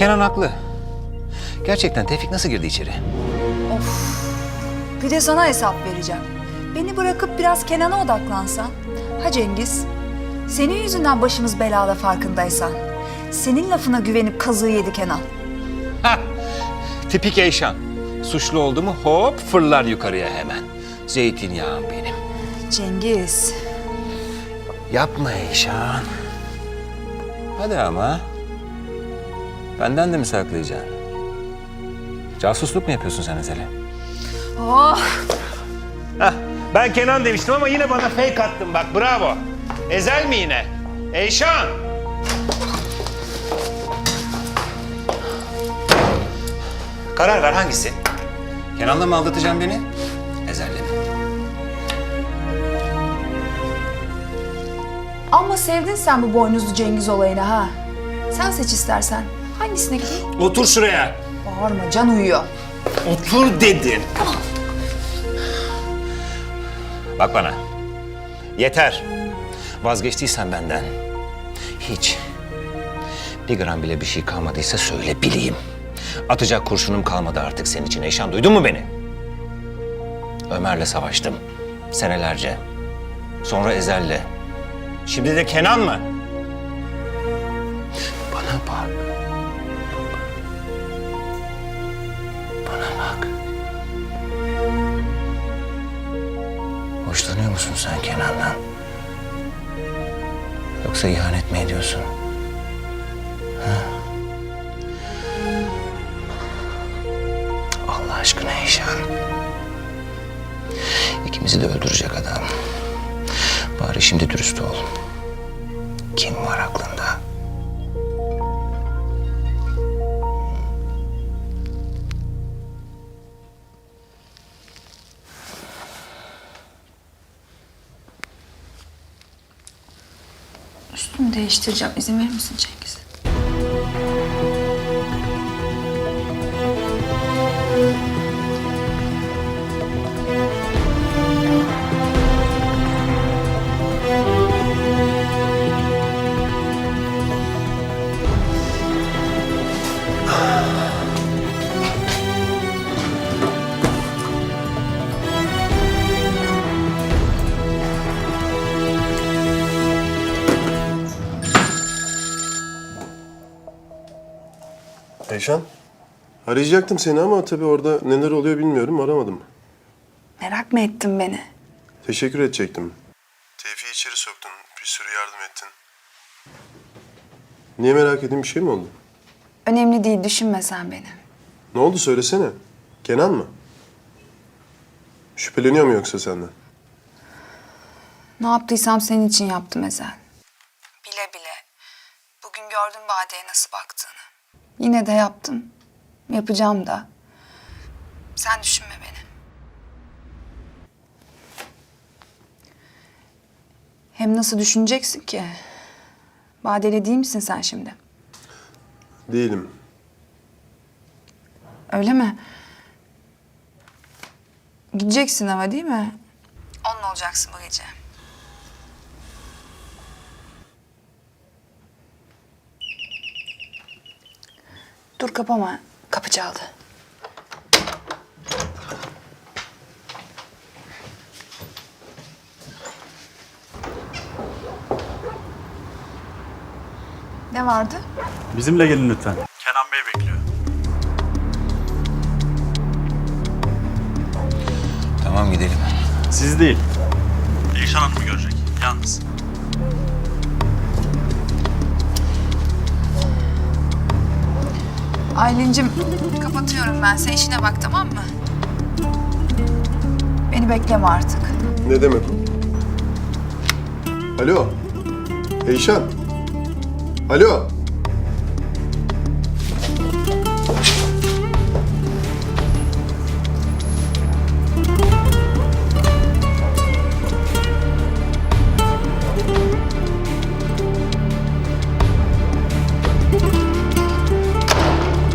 Kenan haklı. Gerçekten Tevfik nasıl girdi içeri? Bir de sana hesap vereceğim. Beni bırakıp biraz Kenan'a odaklansan. Ha Cengiz? Senin yüzünden başımız belada farkındaysan. Senin lafına güvenip kazığı yedi Kenan. Tipik Eyşan. Suçlu oldu mu hop fırlar yukarıya hemen. Zeytinyağım benim. Cengiz. Yapma Eyşan. Hadi ama. Benden de mi saklayacaksın? Casusluk mu yapıyorsun sen Ezel'e? Oh, Hah, ben Kenan demiştim ama yine bana fake attın bak bravo. Ezel mi yine? Eyşan! Karar ver hangisi? Kenan'la mı aldatacaksın beni? Ezel'le mi? Ama sevdin sen bu boynuzlu Cengiz olayını ha. Sen seç istersen. Hangisine gideyim? Otur şuraya. Bağırma, can uyuyor. Otur dedim. Bak bana. Yeter. Vazgeçtiysen benden. Hiç. Bir gram bile bir şey kalmadıysa söyle bileyim. Atacak kurşunum kalmadı artık senin için Eyşan. Duydun mu beni? Ömer'le savaştım. Senelerce. Sonra Ezel'le. Şimdi de Kenan mı? Bana bak. Bak. Hoşlanıyor musun sen Kenan'dan? Yoksa ihanet mi ediyorsun? Ha? Allah aşkına Eyşan. İkimizi de öldürecek adam. Bari şimdi dürüst ol. Kim var aklında? Üstümü değiştireceğim. İzin verir misin Cengiz? Eyşan, arayacaktım seni ama tabii orada neler oluyor bilmiyorum, aramadım. Merak mı ettin beni? Teşekkür edecektim. Tevfik'i içeri soktun, bir sürü yardım ettin. Niye merak edeyim, bir şey mi oldu? Önemli değil, düşünme sen beni. Ne oldu söylesene. Kenan mı? Şüpheleniyor mu yoksa senden? Ne yaptıysam senin için yaptım Ezel. Bile bile. Bugün gördüm Bade'ye nasıl baktığını. Yine de yaptım. Yapacağım da. Sen düşünme beni. Hem nasıl düşüneceksin ki? Bade'yle değil misin sen şimdi? Değilim. Öyle mi? Gideceksin ama değil mi? Onunla olacaksın bu gece. Dur kapama. Kapı çaldı. Ne vardı? Bizimle gelin lütfen. Kenan Bey bekliyor. Tamam gidelim. Siz değil. Eyşan Hanım'ı görecek. Yalnız. Aylin'cim kapatıyorum ben. Sen işine bak tamam mı? Beni bekleme artık. Ne demek o? Alo. Eyşan. Alo.